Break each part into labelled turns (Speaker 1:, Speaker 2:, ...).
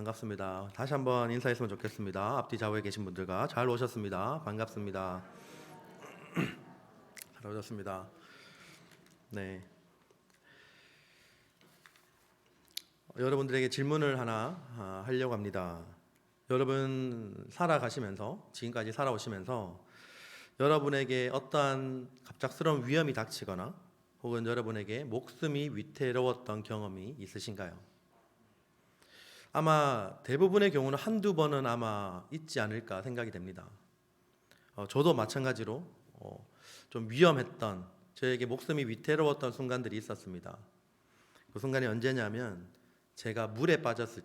Speaker 1: 반갑습니다. 다시 한번 인사했으면 좋겠습니다. 앞뒤 좌우에 계신 분들과 잘 오셨습니다. 반갑습니다. 잘 오셨습니다. 네. 여러분들에게 질문을 하나 아, 하려고 합니다. 여러분 살아가시면서 지금까지 살아오시면서 여러분에게 어떠한 갑작스러운 위험이 닥치거나 혹은 여러분에게 목숨이 위태로웠던 경험이 있으신가요? 아마 대부분의 경우는 한두 번은 아마 있지 않을까 생각이 됩니다. 어, 저도 마찬가지로 어, 좀 위험했던 저에게 목숨이 위태로웠던 순간들이 있었습니다. 그 순간이 언제냐면 제가 물에 빠졌을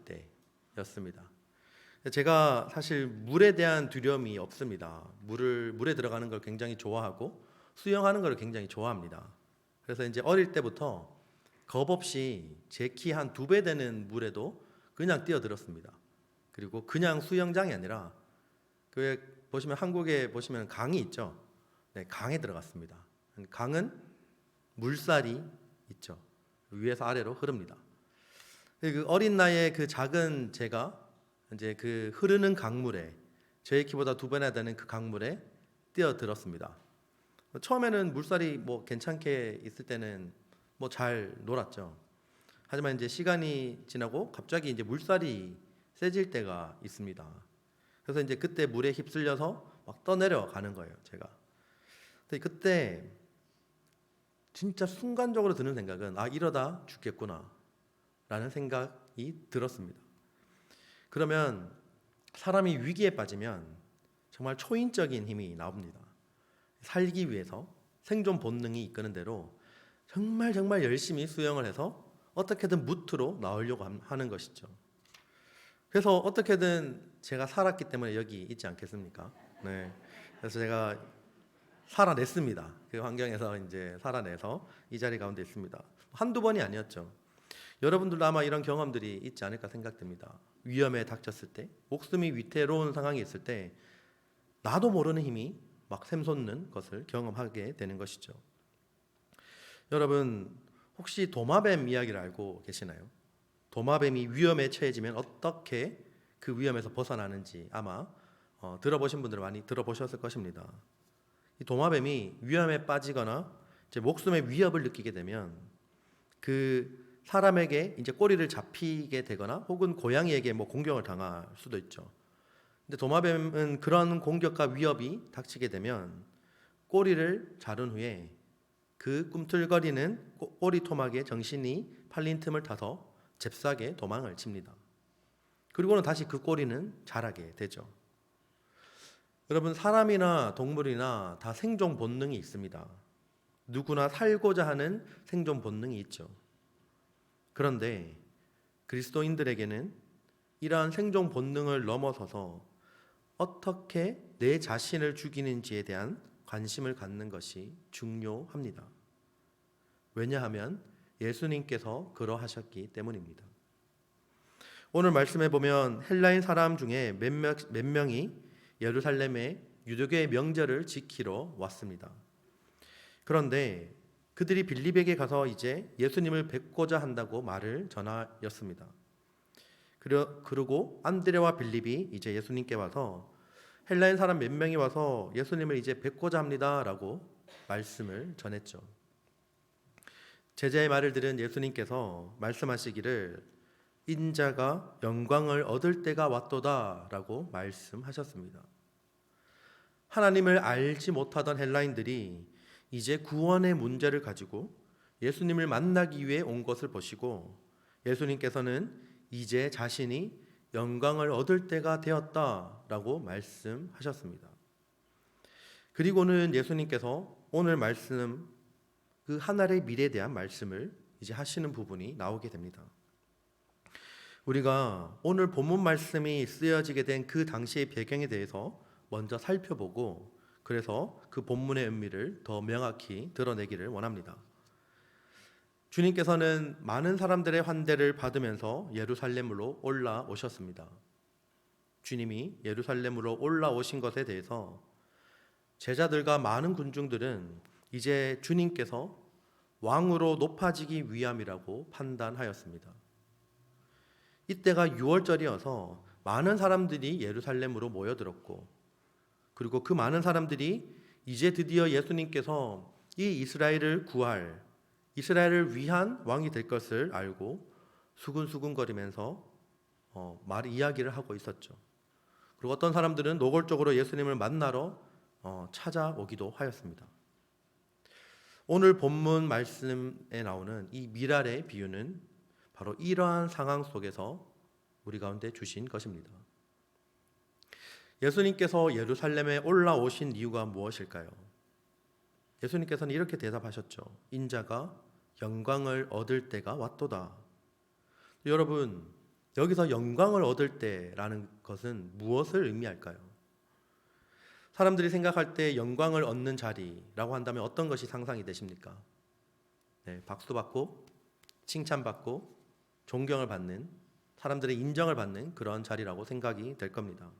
Speaker 1: 때였습니다. 제가 사실 물에 대한 두려움이 없습니다. 물을 물에 들어가는 걸 굉장히 좋아하고 수영하는 걸 굉장히 좋아합니다. 그래서 이제 어릴 때부터 겁 없이 제 키 한 두 배 되는 물에도 그냥 뛰어들었습니다. 그리고 그냥 수영장이 아니라 그 보시면 한국에 보시면 강이 있죠. 네, 강에 들어갔습니다. 강은 물살이 있죠. 위에서 아래로 흐릅니다. 그 어린 나이에 그 작은 제가 이제 그 흐르는 강물에 제 키보다 두 배나 되는 그 강물에 뛰어들었습니다. 처음에는 물살이 뭐 괜찮게 있을 때는 뭐 잘 놀았죠. 하지만 이제 시간이 지나고 갑자기 이제 물살이 세질 때가 있습니다. 그래서 이제 그때 물에 휩쓸려서 막 떠내려 가는 거예요, 제가. 근데 그때 진짜 순간적으로 드는 생각은 아 이러다 죽겠구나 라는 생각이 들었습니다. 그러면 사람이 위기에 빠지면 정말 초인적인 힘이 나옵니다. 살기 위해서 생존 본능이 이끄는 대로 정말 정말 열심히 수영을 해서 어떻게든 무트로 나오려고 함- 하는 것이죠. 그래서 어떻게든 제가 살았기 때문에 여기 있지 않겠습니까? 네. 그래서 제가 살아냈습니다. 그 환경에서 이제 살아내서 이 자리 가운데 있습니다. 한두 번이 아니었죠. 여러분들도 아마 이런 경험들이 있지 않을까 생각됩니다. 위험에 닥쳤을 때, 목숨이 위태로운 상황이 있을 때, 나도 모르는 힘이 막 샘솟는 것을 경험하게 되는 것이죠. 여러분, 혹시 도마뱀 이야기를 알고 계시나요? 도마뱀이 위험에 처해지면 어떻게 그 위험에서 벗어나는지 아마 어, 들어보신 분들은 많이 들어보셨을 것입니다. 이 도마뱀이 위험에 빠지거나 이제 목숨의 위협을 느끼게 되면 그 사람에게 이제 꼬리를 잡히게 되거나 혹은 고양이에게 뭐 공격을 당할 수도 있죠. 근데 도마뱀은 그런 공격과 위협이 닥치게 되면 꼬리를 자른 후에 그 꿈틀거리는 꼬- 꼬리 토막에 정신이 팔린 틈을 타서 잽싸게 도망을 칩니다. 그리고는 다시 그 꼬리는 자라게 되죠. 여러분 사람이나 동물이나 다 생존 본능이 있습니다. 누구나 살고자 하는 생존 본능이 있죠. 그런데 그리스도인들에게는 이러한 생존 본능을 넘어서서 어떻게 내 자신을 죽이는지에 대한 관심을 갖는 것이 중요합니다. 왜냐하면 예수님께서 그러하셨기 때문입니다. 오늘 말씀에 보면 헬라인 사람 중에 몇, 명, 몇 명이 예루살렘에 유대교의 명절을 지키러 왔습니다. 그런데 그들이 빌립에게 가서 이제 예수님을 뵙고자 한다고 말을 전하였습니다. 그리고 안드레와 빌립이 이제 예수님께 와서 헬라인 사람 몇 명이 와서 예수님을 이제 뵙고자 합니다라고 말씀을 전했죠. 제자의 말을 들은 예수님께서 말씀하시기를 인자가 영광을 얻을 때가 왔도다라고 말씀하셨습니다. 하나님을 알지 못하던 헬라인들이 이제 구원의 문제를 가지고 예수님을 만나기 위해 온 것을 보시고 예수님께서는 이제 자신이 영광을 얻을 때가 되었다라고 말씀하셨습니다. 그리고는 예수님께서 오늘 말씀 그 하늘의 미래에 대한 말씀을 이제 하시는 부분이 나오게 됩니다. 우리가 오늘 본문 말씀이 쓰여지게 된 그 당시의 배경에 대해서 먼저 살펴보고 그래서 그 본문의 의미를 더 명확히 드러내기를 원합니다. 주님께서는 많은 사람들의 환대를 받으면서 예루살렘으로 올라오셨습니다. 주님이 예루살렘으로 올라오신 것에 대해서 제자들과 많은 군중들은 이제 주님께서 왕으로 높아지기 위함이라고 판단하였습니다. 이때가 6월절이어서 많은 사람들이 예루살렘으로 모여들었고 그리고 그 많은 사람들이 이제 드디어 예수님께서 이 이스라엘을 구할 이스라엘을 위한 왕이 될 것을 알고 수근수근거리면서 어, 말 이야기를 하고 있었죠. 그리고 어떤 사람들은 노골적으로 예수님을 만나러 어, 찾아오기도 하였습니다. 오늘 본문 말씀에 나오는 이 미랄의 비유는 바로 이러한 상황 속에서 우리 가운데 주신 것입니다. 예수님께서 예루살렘에 올라오신 이유가 무엇일까요? 예수님께서는 이렇게 대답하셨죠. 인자가 영광을 얻을 때가 왔도다. 여러분, 여기서 영광을 얻을 때라는 것은 무엇을 의미할까요? 사람들이 생각할 때 영광을 얻는 자리라고 한다면 어떤 것이 상상이 되십니까? 네, 박수 받고 칭찬받고 존경을 받는 사람들의 인정을 받는 그런 자리라고 생각이 될 겁니다.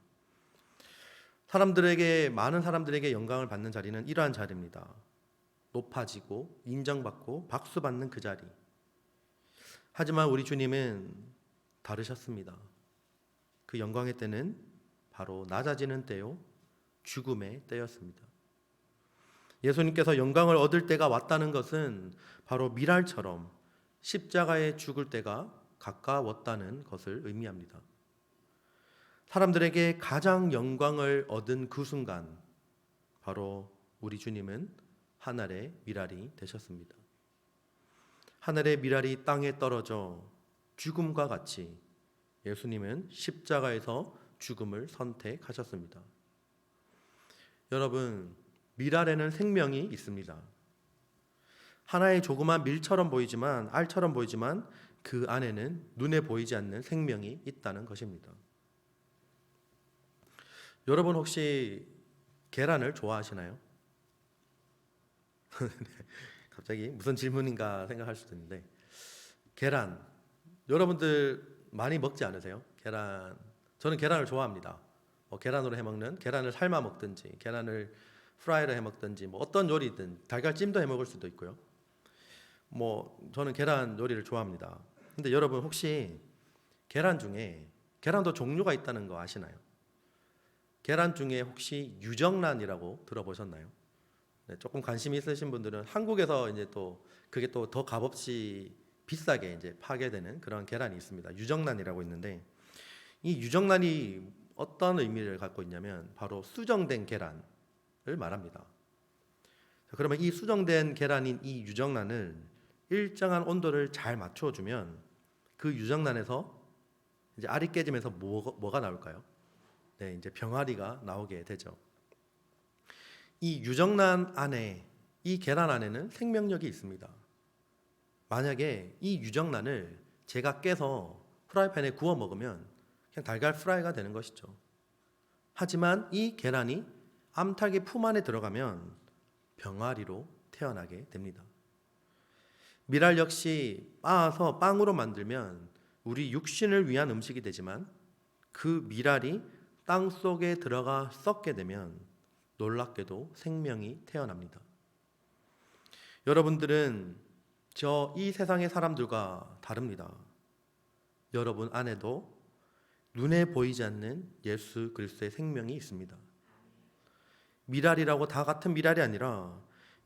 Speaker 1: 사람들에게 많은 사람들에게 영광을 받는 자리는 이러한 자리입니다. 높아지고 인정받고 박수 받는 그 자리. 하지만 우리 주님은 다르셨습니다. 그 영광의 때는 바로 낮아지는 때요, 죽음의 때였습니다. 예수님께서 영광을 얻을 때가 왔다는 것은 바로 미랄처럼 십자가에 죽을 때가 가까웠다는 것을 의미합니다. 사람들에게 가장 영광을 얻은 그 순간, 바로 우리 주님은 하늘의 미랄이 되셨습니다. 하늘의 미랄이 땅에 떨어져 죽음과 같이 예수님은 십자가에서 죽음을 선택하셨습니다. 여러분, 미랄에는 생명이 있습니다. 하나의 조그만 밀처럼 보이지만 알처럼 보이지만 그 안에는 눈에 보이지 않는 생명이 있다는 것입니다. 여러분 혹시 계란을 좋아하시나요? 갑자기 무슨 질문인가 생각할 수도 있는데 계란 여러분들 많이 먹지 않으세요? 계란 저는 계란을 좋아합니다. 뭐 계란으로 해 먹는 계란을 삶아 먹든지 계란을 프라이로 해 먹든지 뭐 어떤 요리든 달걀찜도 해 먹을 수도 있고요. 뭐 저는 계란 요리를 좋아합니다. 근데 여러분 혹시 계란 중에 계란도 종류가 있다는 거 아시나요? 계란 중에 혹시 유정란이라고 들어보셨나요? 네, 조금 관심 있으신 분들은 한국에서 이제 또 그게 또 더 값없이 비싸게 이제 파게 되는 그런 계란이 있습니다. 유정란이라고 있는데 이 유정란이 어떤 의미를 갖고 있냐면 바로 수정된 계란을 말합니다. 자, 그러면 이 수정된 계란인 이 유정란을 일정한 온도를 잘 맞춰주면 그 유정란에서 이제 알이 깨지면서 뭐가, 뭐가 나올까요? 네, 이제 병아리가 나오게 되죠. 이 유정란 안에 이 계란 안에는 생명력이 있습니다. 만약에 이 유정란을 제가 깨서 프라이팬에 구워 먹으면 그냥 달걀 프라이가 되는 것이죠. 하지만 이 계란이 암탉의 품 안에 들어가면 병아리로 태어나게 됩니다. 미랄 역시 빻아서 빵으로 만들면 우리 육신을 위한 음식이 되지만 그 미랄이 땅 속에 들어가 썩게 되면 놀랍게도 생명이 태어납니다. 여러분들은 저 이 세상의 사람들과 다릅니다. 여러분 안에도 눈에 보이지 않는 예수 그리스도의 생명이 있습니다. 미랄이라고 다 같은 미랄이 아니라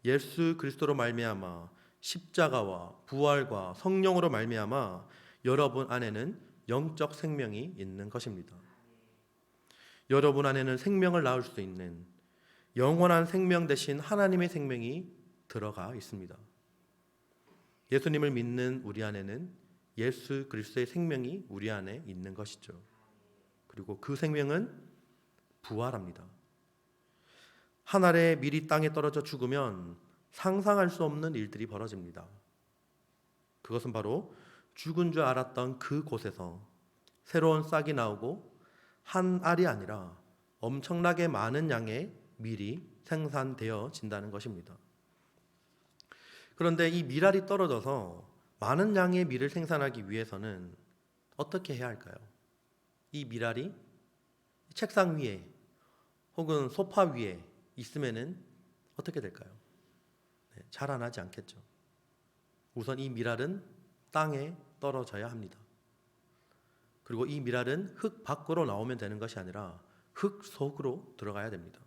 Speaker 1: 예수 그리스도로 말미암아 십자가와 부활과 성령으로 말미암아 여러분 안에는 영적 생명이 있는 것입니다. 여러분 안에는 생명을 낳을 수 있는 영원한 생명 대신 하나님의 생명이 들어가 있습니다. 예수님을 믿는 우리 안에는 예수 그리스도의 생명이 우리 안에 있는 것이죠. 그리고 그 생명은 부활합니다. 하늘의 밀이 땅에 떨어져 죽으면 상상할 수 없는 일들이 벌어집니다. 그것은 바로 죽은 줄 알았던 그 곳에서 새로운 싹이 나오고 한 알이 아니라 엄청나게 많은 양의 밀이 생산되어진다는 것입니다. 그런데 이 밀알이 떨어져서 많은 양의 밀을 생산하기 위해서는 어떻게 해야 할까요? 이 밀알이 책상 위에 혹은 소파 위에 있으면은 어떻게 될까요? 네, 자라나지 않겠죠. 우선 이 밀알은 땅에 떨어져야 합니다. 그리고 이 미랄은 흙 밖으로 나오면 되는 것이 아니라 흙 속으로 들어가야 됩니다.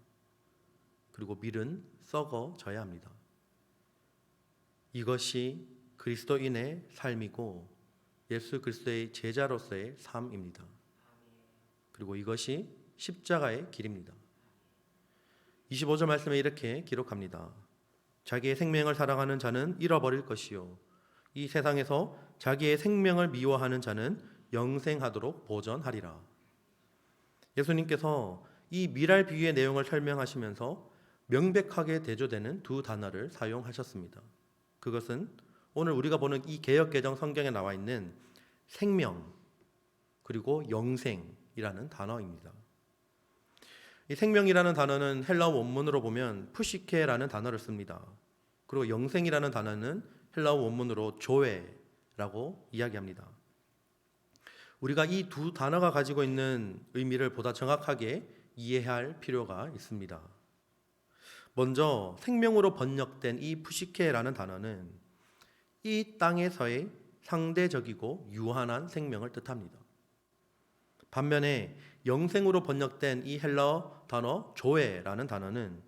Speaker 1: 그리고 밀은 썩어져야 합니다. 이것이 그리스도인의 삶이고 예수 그리스도의 제자로서의 삶입니다. 그리고 이것이 십자가의 길입니다. 25절 말씀에 이렇게 기록합니다. 자기의 생명을 사랑하는 자는 잃어버릴 것이요 이 세상에서 자기의 생명을 미워하는 자는 영생하도록 보전하리라. 예수님께서 이 미랄 비유의 내용을 설명하시면서 명백하게 대조되는 두 단어를 사용하셨습니다. 그것은 오늘 우리가 보는 이 개역 개정 성경에 나와 있는 생명 그리고 영생 이라는 단어입니다. 이 생명이라는 단어는 헬라어 원문으로 보면 푸시케라는 단어를 씁니다. 그리고 영생이라는 단어는 헬라어 원문으로 조에라고 이야기합니다. 우리가 이 두 단어가 가지고 있는 의미를 보다 정확하게 이해할 필요가 있습니다. 먼저 생명으로 번역된 이 푸시케라는 단어는 이 땅에서의 상대적이고 유한한 생명을 뜻합니다. 반면에 영생으로 번역된 이 헬라어 단어 조에라는 단어는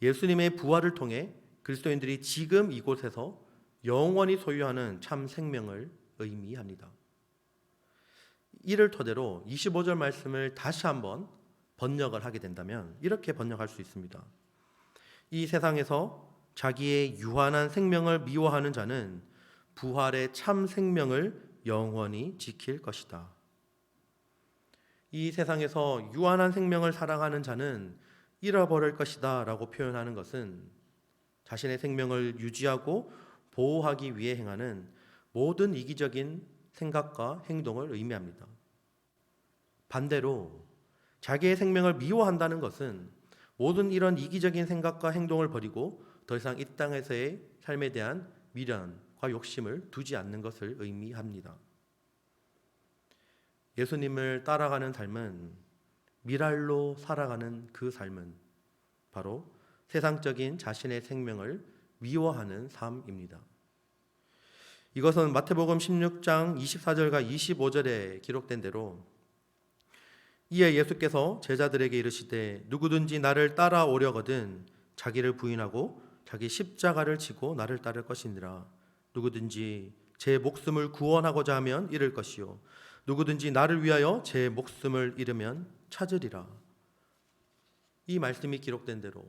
Speaker 1: 예수님의 부활을 통해 그리스도인들이 지금 이곳에서 영원히 소유하는 참 생명을 의미합니다. 이를 토대로 25절 말씀을 다시 한번 번역을 하게 된다면 이렇게 번역할 수 있습니다. 이 세상에서 자기의 유한한 생명을 미워하는 자는 부활의 참 생명을 영원히 지킬 것이다. 이 세상에서 유한한 생명을 사랑하는 자는 잃어버릴 것이다 라고 표현하는 것은 자신의 생명을 유지하고 보호하기 위해 행하는 모든 이기적인 생각과 행동을 의미합니다. 반대로 자기의 생명을 미워한다는 것은 모든 이런 이기적인 생각과 행동을 버리고 더 이상 이 땅에서의 삶에 대한 미련과 욕심을 두지 않는 것을 의미합니다. 예수님을 따라가는 삶은 미랄로 살아가는 그 삶은 바로 세상적인 자신의 생명을 미워하는 삶입니다. 이것은 마태복음 16장 24절과 25절에 기록된 대로 이에 예수께서 제자들에게 이르시되 누구든지 나를 따라오려거든 자기를 부인하고 자기 십자가를 지고 나를 따를 것이니라 누구든지 제 목숨을 구원하고자 하면 잃을 것이요 누구든지 나를 위하여 제 목숨을 잃으면 찾으리라 이 말씀이 기록된 대로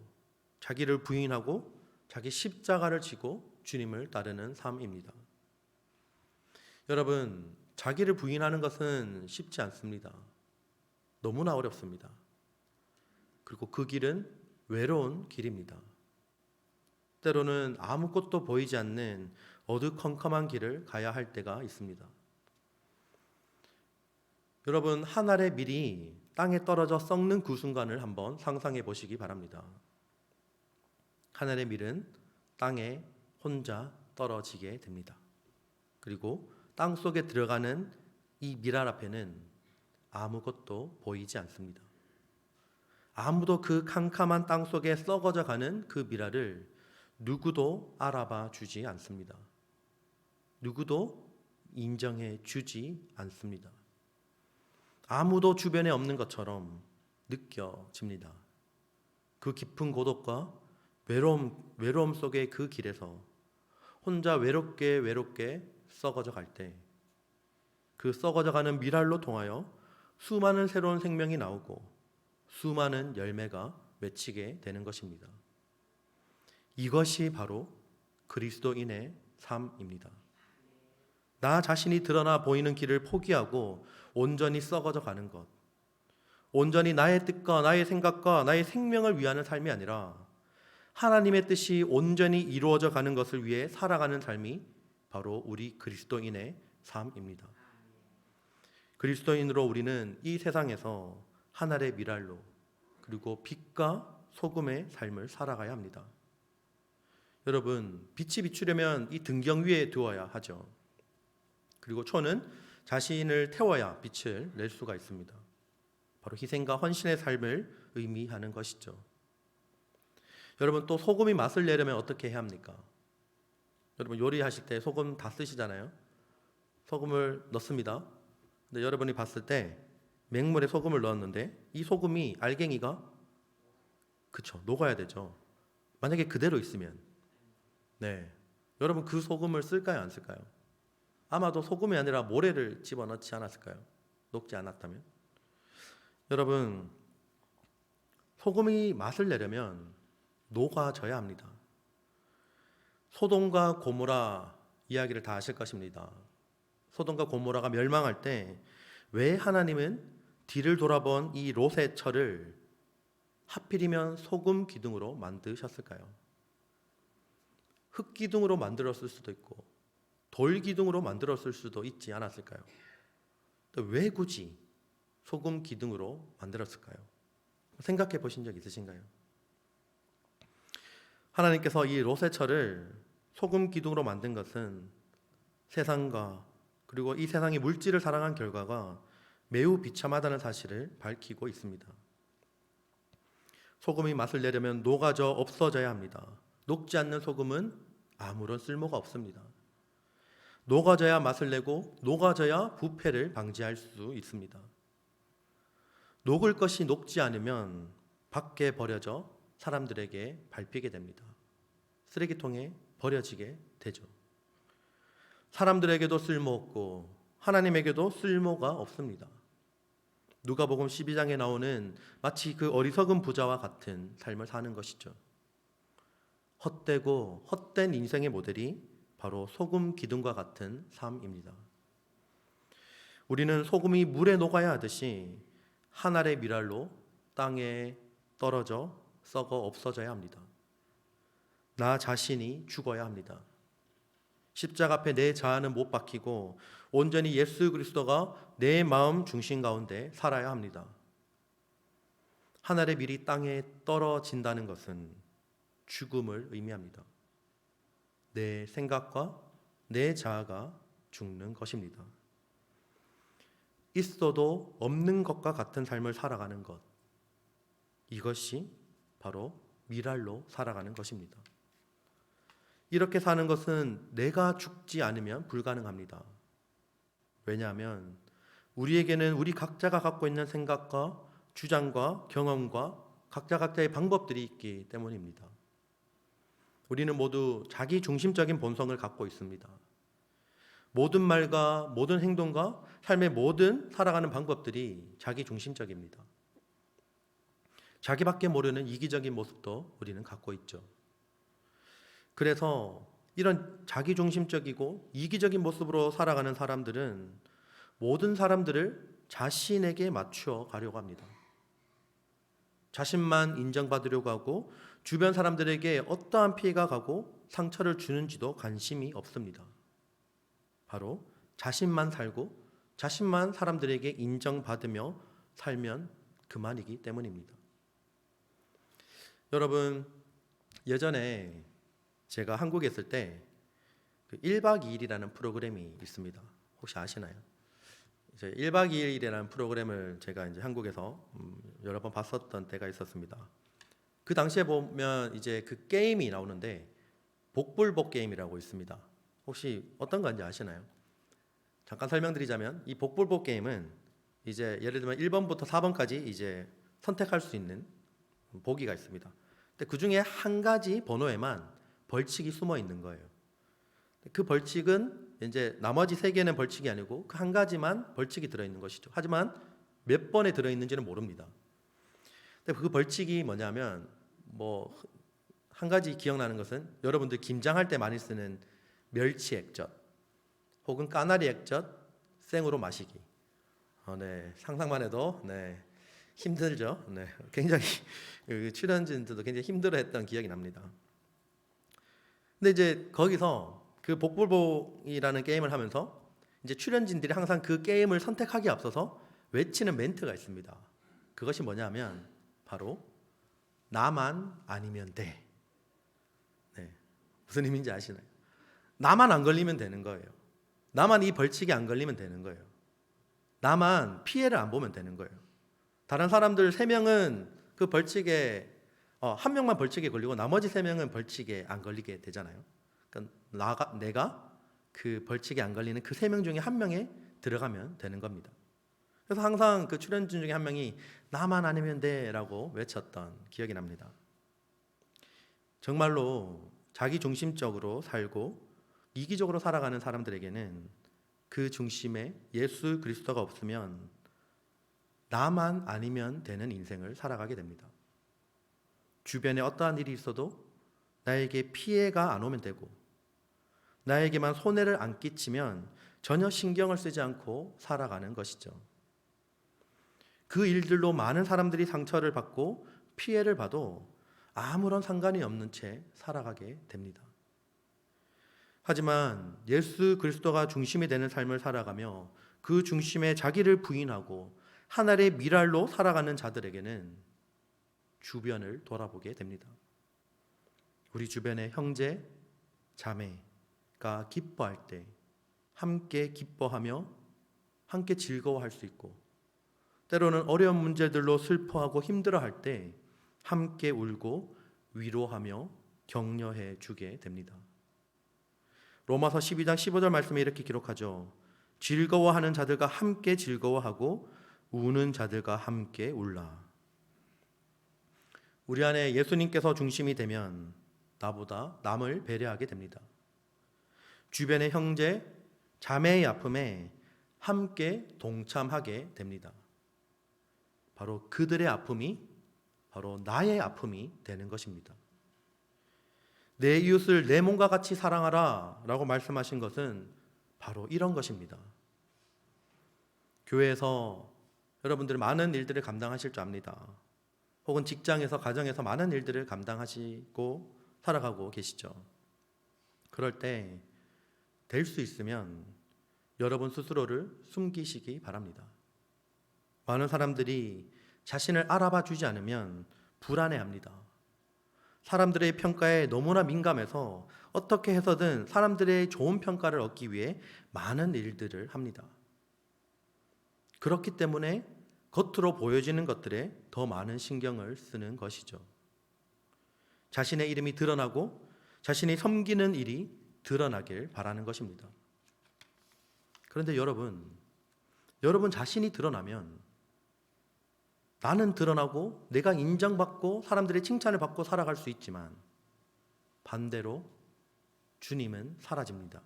Speaker 1: 자기를 부인하고 자기 십자가를 지고 주님을 따르는 삶입니다. 여러분, 자기를 부인하는 것은 쉽지 않습니다. 너무나 어렵습니다. 그리고 그 길은 외로운 길입니다. 때로는 아무것도 보이지 않는 어두컴컴한 길을 가야 할 때가 있습니다. 여러분, 한 알의 밀이 땅에 떨어져 썩는 그 순간을 한번 상상해 보시기 바랍니다. 한 알의 밀은 땅에 혼자 떨어지게 됩니다. 그리고 땅 속에 들어가는 이 미랄 앞에는 아무것도 보이지 않습니다. 아무도 그 캄캄한 땅 속에 썩어져 가는 그 미랄을 누구도 알아봐 주지 않습니다. 누구도 인정해 주지 않습니다. 아무도 주변에 없는 것처럼 느껴집니다. 그 깊은 고독과 외로움, 외로움 속의 그 길에서 혼자 외롭게 외롭게 썩어져 갈 때 그 썩어져 가는 미랄로 통하여 수많은 새로운 생명이 나오고 수많은 열매가 맺히게 되는 것입니다. 이것이 바로 그리스도인의 삶입니다. 나 자신이 드러나 보이는 길을 포기하고 온전히 썩어져 가는 것. 온전히 나의 뜻과 나의 생각과 나의 생명을 위하는 삶이 아니라 하나님의 뜻이 온전히 이루어져 가는 것을 위해 살아가는 삶이 바로 우리 그리스도인의 삶입니다. 그리스도인으로 우리는 이 세상에서 하늘의 미랄로 그리고 빛과 소금의 삶을 살아가야 합니다. 여러분, 빛이 비추려면 이 등경 위에 두어야 하죠. 그리고 초는 자신을 태워야 빛을 낼 수가 있습니다. 바로 희생과 헌신의 삶을 의미하는 것이죠. 여러분 또 소금이 맛을 내려면 어떻게 해야 합니까? 여러분 요리하실 때 소금 다 쓰시잖아요. 소금을 넣습니다. 근데 여러분이 봤을 때 맹물에 소금을 넣었는데 이 소금이 알갱이가 그쵸 녹아야 되죠. 만약에 그대로 있으면 네 여러분 그 소금을 쓸까요 안 쓸까요? 아마도 소금이 아니라 모래를 집어넣지 않았을까요? 녹지 않았다면 여러분 소금이 맛을 내려면 녹아져야 합니다. 소돔과 고모라 이야기를 다 아실 것입니다. 소돔과 고모라가 멸망할 때 왜 하나님은 뒤를 돌아본 이 롯의 철을 하필이면 소금 기둥으로 만드셨을까요? 흙 기둥으로 만들었을 수도 있고 돌 기둥으로 만들었을 수도 있지 않았을까요? 또왜 굳이 소금 기둥으로 만들었을까요? 생각해 보신 적 있으신가요? 하나님께서 이 롯의 철을 소금 기둥으로 만든 것은 세상과 그리고 이 세상의 물질을 사랑한 결과가 매우 비참하다는 사실을 밝히고 있습니다. 소금이 맛을 내려면 녹아져 없어져야 합니다. 녹지 않는 소금은 아무런 쓸모가 없습니다. 녹아져야 맛을 내고 녹아져야 부패를 방지할 수 있습니다. 녹을 것이 녹지 않으면 밖에 버려져 사람들에게 밟히게 됩니다. 쓰레기통에 버려지게 되죠. 사람들에게도 쓸모없고 하나님에게도 쓸모가 없습니다. 누가복음 12장에 나오는 마치 그 어리석은 부자와 같은 삶을 사는 것이죠. 헛되고 헛된 인생의 모델이 바로 소금 기둥과 같은 삶입니다. 우리는 소금이 물에 녹아야 하듯이 한 알의 미랄로 땅에 떨어져 썩어 없어져야 합니다. 나 자신이 죽어야 합니다. 십자가 앞에 내 자아는 못 박히고 온전히 예수 그리스도가 내 마음 중심 가운데 살아야 합니다. 하늘의 밀이 땅에 떨어진다는 것은 죽음을 의미합니다. 내 생각과 내 자아가 죽는 것입니다. 있어도 없는 것과 같은 삶을 살아가는 것. 이것이 바로 미랄로 살아가는 것입니다. 이렇게 사는 것은 내가 죽지 않으면 불가능합니다. 왜냐하면 우리에게는 우리 각자가 갖고 있는 생각과 주장과 경험과 각자 각자의 방법들이 있기 때문입니다. 우리는 모두 자기 중심적인 본성을 갖고 있습니다. 모든 말과 모든 행동과 삶의 모든 살아가는 방법들이 자기 중심적입니다. 자기밖에 모르는 이기적인 모습도 우리는 갖고 있죠. 그래서 이런 자기 중심적이고 이기적인 모습으로 살아가는 사람들은 모든 사람들을 자신에게 맞추어 가려고 합니다. 자신만 인정받으려고 하고 주변 사람들에게 어떠한 피해가 가고 상처를 주는지도 관심이 없습니다. 바로 자신만 살고 자신만 사람들에게 인정받으며 살면 그만이기 때문입니다. 여러분 예전에 제가 한국에 있을 때그 1박 2일이라는 프로그램이 있습니다. 혹시 아시나요? 이제 1박 2일이라는 프로그램을 제가 이제 한국에서 음, 여러 번 봤었던 때가 있었습니다. 그 당시에 보면 이제 그 게임이 나오는데 복불복 게임이라고 있습니다. 혹시 어떤 건지 아시나요? 잠깐 설명드리자면 이 복불복 게임은 이제 예를 들면 1번부터 4번까지 이제 선택할 수 있는 보기가 있습니다. 근데 그 중에 한 가지 번호에만 벌칙이 숨어 있는 거예요. 그 벌칙은 이제 나머지 세 개는 벌칙이 아니고 그 한 가지만 벌칙이 들어 있는 것이죠. 하지만 몇 번에 들어 있는지는 모릅니다. 근데 그 벌칙이 뭐냐면 뭐 한 가지 기억나는 것은 여러분들 김장할 때 많이 쓰는 멸치 액젓 혹은 까나리 액젓 생으로 마시기. 어, 네 상상만 해도 네 힘들죠. 네 굉장히 그 출연진들도 굉장히 힘들어했던 기억이 납니다. 근데 이제 거기서 그 복불복이라는 게임을 하면서 이제 출연진들이 항상 그 게임을 선택하기 앞서서 외치는 멘트가 있습니다. 그것이 뭐냐면 바로 나만 아니면 돼. 네. 무슨 의미인지 아시나요? 나만 안 걸리면 되는 거예요. 나만 이 벌칙에 안 걸리면 되는 거예요. 나만 피해를 안 보면 되는 거예요. 다른 사람들 세 명은 그 벌칙에 어, 한 명만 벌칙에 걸리고 나머지 세 명은 벌칙에 안 걸리게 되잖아요. 나가 내가 그 벌칙에 안 걸리는 그 세 명 중에 한 명에 들어가면 되는 겁니다. 그래서 항상 그 출연진 중에 한 명이 나만 아니면 돼라고 외쳤던 기억이 납니다. 정말로 자기 중심적으로 살고 이기적으로 살아가는 사람들에게는 그 중심에 예수 그리스도가 없으면 나만 아니면 되는 인생을 살아가게 됩니다. 주변에 어떠한 일이 있어도 나에게 피해가 안 오면 되고 나에게만 손해를 안 끼치면 전혀 신경을 쓰지 않고 살아가는 것이죠. 그 일들로 많은 사람들이 상처를 받고 피해를 봐도 아무런 상관이 없는 채 살아가게 됩니다. 하지만 예수 그리스도가 중심이 되는 삶을 살아가며 그 중심에 자기를 부인하고 하나의 미랄로 살아가는 자들에게는 주변을 돌아보게 됩니다. 우리 주변의 형제, 자매 가 기뻐할 때 함께 기뻐하며 함께 즐거워할 수 있고 때로는 어려운 문제들로 슬퍼하고 힘들어할 때 함께 울고 위로하며 격려해 주게 됩니다. 로마서 12장 15절 말씀에 이렇게 기록하죠. 즐거워하는 자들과 함께 즐거워하고 우는 자들과 함께 울라. 우리 안에 예수님께서 중심이 되면 나보다 남을 배려하게 됩니다. 주변의 형제, 자매의 아픔에 함께 동참하게 됩니다. 바로 그들의 아픔이 바로 나의 아픔이 되는 것입니다. 내 이웃을 내 몸과 같이 사랑하라 라고 말씀하신 것은 바로 이런 것입니다. 교회에서 여러분들 많은 일들을 감당하실 줄 압니다. 혹은 직장에서, 가정에서 많은 일들을 감당하시고 살아가고 계시죠. 그럴 때 될 수 있으면 여러분 스스로를 숨기시기 바랍니다. 많은 사람들이 자신을 알아봐 주지 않으면 불안해합니다. 사람들의 평가에 너무나 민감해서 어떻게 해서든 사람들의 좋은 평가를 얻기 위해 많은 일들을 합니다. 그렇기 때문에 겉으로 보여지는 것들에 더 많은 신경을 쓰는 것이죠. 자신의 이름이 드러나고 자신이 섬기는 일이 드러나길 바라는 것입니다. 그런데 여러분, 여러분 자신이 드러나면 나는 드러나고 내가 인정받고 사람들의 칭찬을 받고 살아갈 수 있지만 반대로 주님은 사라집니다.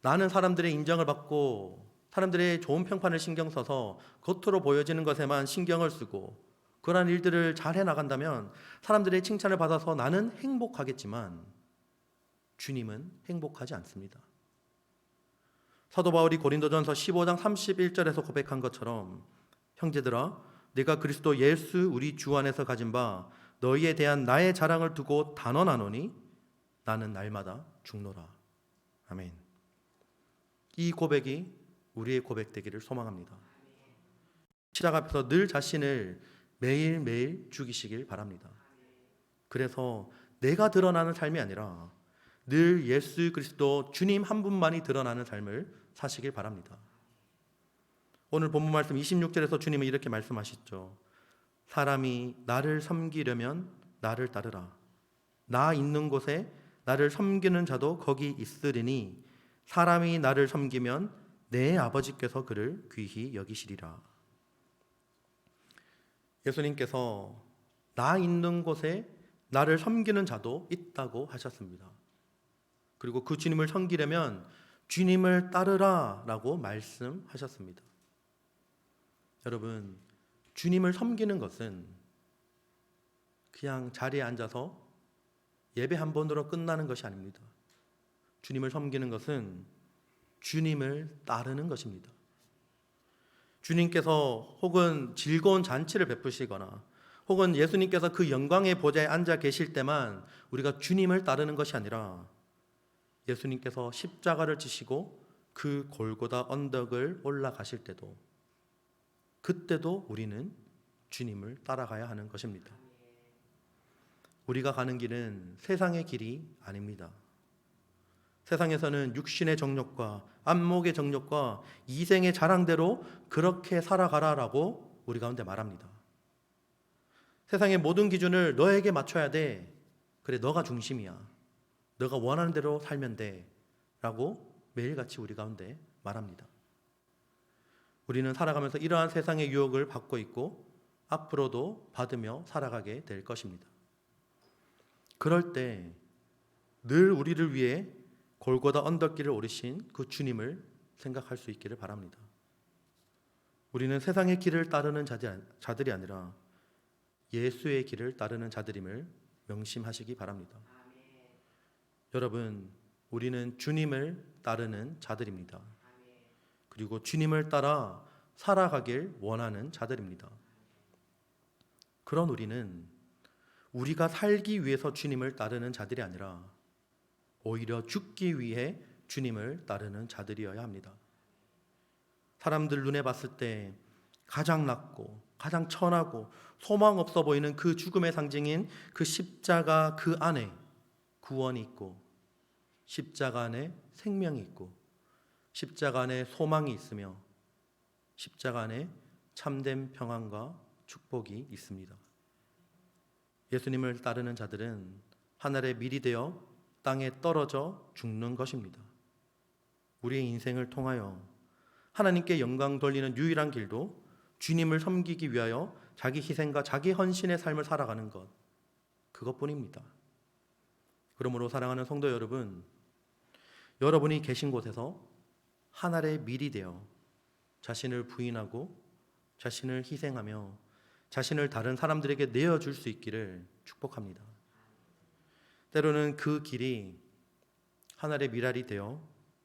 Speaker 1: 나는 사람들의 인정을 받고 사람들의 좋은 평판을 신경 써서 겉으로 보여지는 것에만 신경을 쓰고 그러한 일들을 잘 해나간다면 사람들의 칭찬을 받아서 나는 행복하겠지만 주님은 행복하지 않습니다. 사도 바울이 고린도전서 15장 31절에서 고백한 것처럼 형제들아 내가 그리스도 예수 우리 주 안에서 가진 바 너희에 대한 나의 자랑을 두고 단언하노니 나는 날마다 죽노라. 아멘. 이 고백이 우리의 고백되기를 소망합니다. 시작 앞에서 늘 자신을 매일매일 죽이시길 바랍니다. 그래서 내가 드러나는 삶이 아니라 늘 예수 그리스도 주님 한 분만이 드러나는 삶을 사시길 바랍니다. 오늘 본문 말씀 26절에서 주님은 이렇게 말씀하시죠. 사람이 나를 섬기려면 나를 따르라. 나 있는 곳에 나를 섬기는 자도 거기 있으리니 사람이 나를 섬기면 내 아버지께서 그를 귀히 여기시리라. 예수님께서 나 있는 곳에 나를 섬기는 자도 있다고 하셨습니다. 그리고 그 주님을 섬기려면 주님을 따르라라고 말씀하셨습니다. 여러분, 주님을 섬기는 것은 그냥 자리에 앉아서 예배 한 번으로 끝나는 것이 아닙니다. 주님을 섬기는 것은 주님을 따르는 것입니다. 주님께서 혹은 즐거운 잔치를 베푸시거나 혹은 예수님께서 그 영광의 보좌에 앉아 계실 때만 우리가 주님을 따르는 것이 아니라 예수님께서 십자가를 지시고 그 골고다 언덕을 올라가실 때도 그때도 우리는 주님을 따라가야 하는 것입니다. 우리가 가는 길은 세상의 길이 아닙니다. 세상에서는 육신의 정욕과 안목의 정욕과 이생의 자랑대로 그렇게 살아가라라고 우리 가운데 말합니다. 세상의 모든 기준을 너에게 맞춰야 돼. 그래, 너가 중심이야. 너가 원하는 대로 살면 돼. 라고 매일같이 우리 가운데 말합니다. 우리는 살아가면서 이러한 세상의 유혹을 받고 있고 앞으로도 받으며 살아가게 될 것입니다. 그럴 때 늘 우리를 위해 골고다 언덕길을 오르신 그 주님을 생각할 수 있기를 바랍니다. 우리는 세상의 길을 따르는 자들- 자들이 아니라 예수의 길을 따르는 자들임을 명심하시기 바랍니다. 여러분, 우리는 주님을 따르는 자들입니다. 그리고 주님을 따라 살아가길 원하는 자들입니다. 그런 우리는 우리가 살기 위해서 주님을 따르는 자들이 아니라 오히려 죽기 위해 주님을 따르는 자들이어야 합니다. 사람들 눈에 봤을 때 가장 낮고 가장 천하고 소망 없어 보이는 그 죽음의 상징인 그 십자가 그 안에 구원이 있고 십자가 안에 생명이 있고 십자가 안에 소망이 있으며 십자가 안에 참된 평안과 축복이 있습니다. 예수님을 따르는 자들은 하늘의 밀이 되어 땅에 떨어져 죽는 것입니다. 우리의 인생을 통하여 하나님께 영광 돌리는 유일한 길도 주님을 섬기기 위하여 자기 희생과 자기 헌신의 삶을 살아가는 것 그것뿐입니다. 그러므로 사랑하는 성도 여러분, 여러분이 계신 곳에서 하늘의 밀이 되어 자신을 부인하고 자신을 희생하며 자신을 다른 사람들에게 내어줄 수 있기를 축복합니다. 때로는 그 길이 하늘의 미랄이 되어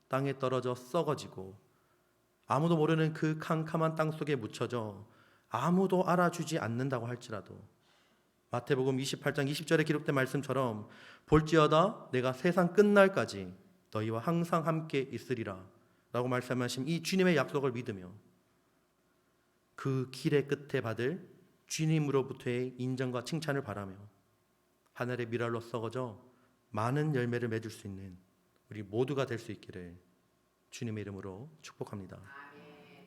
Speaker 1: 땅에 떨어져 썩어지고 아무도 모르는 그 캄캄한 땅 속에 묻혀져 아무도 알아주지 않는다고 할지라도 마태복음 28장 20절에 기록된 말씀처럼 볼지어다 내가 세상 끝날까지 너희와 항상 함께 있으리라 라고 말씀하신 이 주님의 약속을 믿으며 그 길의 끝에 받을 주님으로부터의 인정과 칭찬을 바라며 하늘의 미랄로 썩어져 많은 열매를 맺을 수 있는 우리 모두가 될 수 있기를 주님의 이름으로 축복합니다.